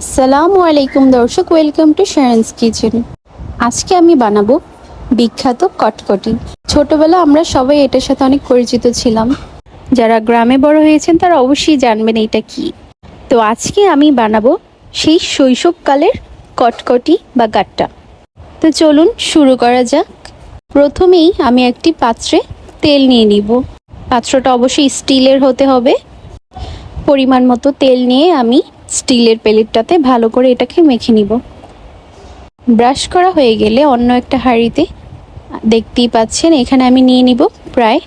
আসসালামু আলাইকুম দর্শক ওয়েলকাম টু শারেন্স কিচেন আজকে আমি বানাবো বিখ্যাত কটকটি। ছোটবেলা আমরা সবাই এটার সাথে অনেক পরিচিত ছিলাম। যারা গ্রামে বড় হয়েছেন, তারা অবশ্যই জানবেন এটা কি। তো আজকে আমি বানাবো সেই শৈশবকালের কটকটি বা গাট্টা। তো চলুন শুরু করা যাক। প্রথমেই আমি একটি পাত্রে তেল নিয়ে নিব। পাত্রটা অবশ্যই স্টিলের হতে হবে। পরিমাণ মতো তেল নিয়ে আমি স্টিলের প্লেটটাতে ভালো করে এটাকে মেখে নিব। ব্রাশ করা হয়ে গেলে অন্য একটা হাঁড়িতে দেখতেই পাচ্ছেন, এখানে আমি নিয়ে নিব প্রায়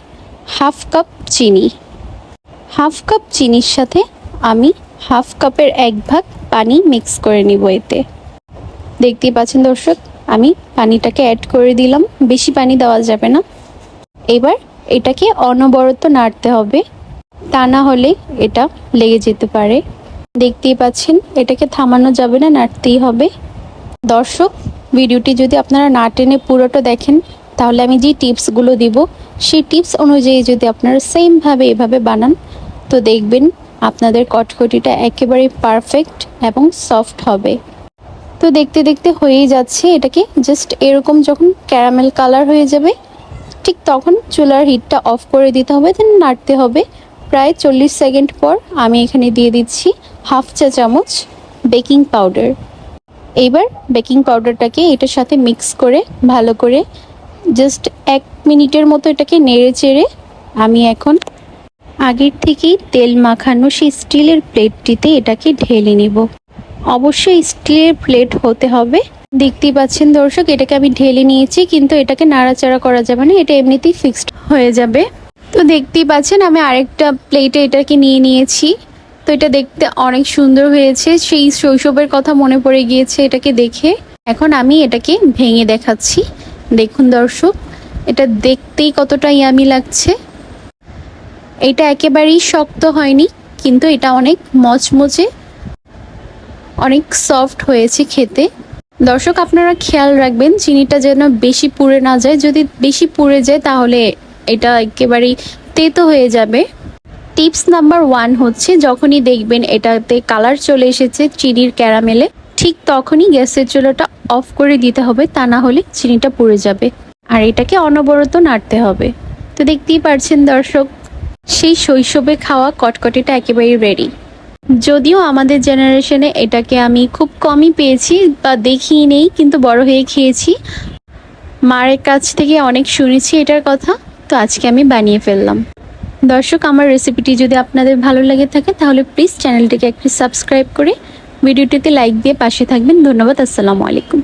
হাফ কাপ চিনি। হাফ কাপ চিনির সাথে আমি হাফ কাপের এক ভাগ পানি মিক্স করে নিব এতে। দেখতেই পাচ্ছেন দর্শক, আমি পানিটাকে অ্যাড করে দিলাম, বেশি পানি দেওয়া যাবে না। এবার এটাকে অনবরত নাড়তে হবে, তা না হলে এটা লেগে যেতে পারে। দেখতেই পাচ্ছেন, এটাকে থামানো যাবে না, নাড়তেই হবে। দর্শক, ভিডিওটি যদি আপনারা না টেনে পুরোটা দেখেন, তাহলে আমি যে টিপসগুলো দিব, সেই টিপস অনুযায়ী যদি আপনারা সেমভাবে এভাবে বানান, তো দেখবেন আপনাদের কটকটিটা একেবারে পারফেক্ট এবং সফট হবে। তো দেখতে দেখতে হয়েই যাচ্ছে, এটাকে জাস্ট এরকম যখন ক্যারামেল কালার হয়ে যাবে, ঠিক তখন চুলার হিটটা অফ করে দিতে হবে দেন নাড়তে হবে। প্রায় চল্লিশ সেকেন্ড পর আমি এখানে দিয়ে দিচ্ছি। হাফ চা চামচ বেকিং পাউডার। এইবার বেকিং পাউডারটাকে এটার সাথে মিক্স করে, ভালো করে জাস্ট এক মিনিটের মতো এটাকে নেড়ে চেড়ে আমি এখন আগের থেকেই তেল মাখানো সেই স্টিলের প্লেটটিতে এটাকে ঢেলে নেব। অবশ্যই স্টিলের প্লেট হতে হবে। দেখতেই পাচ্ছেন দর্শক, এটাকে আমি ঢেলে নিয়েছি, কিন্তু এটাকে নাড়াচাড়া করা যাবে না, এটা এমনিতেই ফিক্সড হয়ে যাবে। তো দেখতেই পাচ্ছেন আমি আরেকটা প্লেটে এটাকে নিয়ে নিয়েছি। তো এটা দেখতে অনেক সুন্দর হয়েছে। সেই শৈশবের কথা মনে পড়ে গিয়েছে এটাকে দেখে। এখন আমি এটাকে ভেঙে দেখাচ্ছি। দেখুন দর্শক, এটা দেখতেই কতটা ইয়ামি লাগছে। এটা একেবারেই শক্ত হয়নি, কিন্তু এটা অনেক মচমচে, অনেক সফট হয়েছে খেতে। দর্শক, আপনারা খেয়াল রাখবেন, চিনিটা যেন বেশি পুড়ে না যায়। যদি বেশি পুড়ে যায়, তাহলে এটা একেবারেই তেতো হয়ে যাবে। টিপস নাম্বার ওয়ান হচ্ছে, যখনই দেখবেন এটাতে কালার চলে এসেছে চিনির ক্যারামেলে, ঠিক তখনই গ্যাসের চুলাটা অফ করে দিতে হবে, তা না হলে চিনিটা পুড়ে যাবে। আর এটাকে অনবরত নাড়তে হবে। তো দেখতেই পারছেন দর্শক, সেই শৈশবে খাওয়া কটকটিটা একেবারেই রেডি যদিও আমাদের জেনারেশনে এটাকে আমি খুব কমই পেয়েছি বা দেখিই নেই, কিন্তু বড় হয়ে খেয়েছি। মায়ের কাছ থেকে অনেক শুনেছি এটার কথা, তো আজকে আমি বানিয়ে ফেললাম। দর্শক, আমার রেসিপিটি যদি আপনাদের ভালো লাগে থাকে, তাহলে প্লিজ চ্যানেলটিকে একটি সাবস্ক্রাইব করে ভিডিওটিতে লাইক দিয়ে পাশে থাকবেন। ধন্যবাদ, আসসালামু আলাইকুম।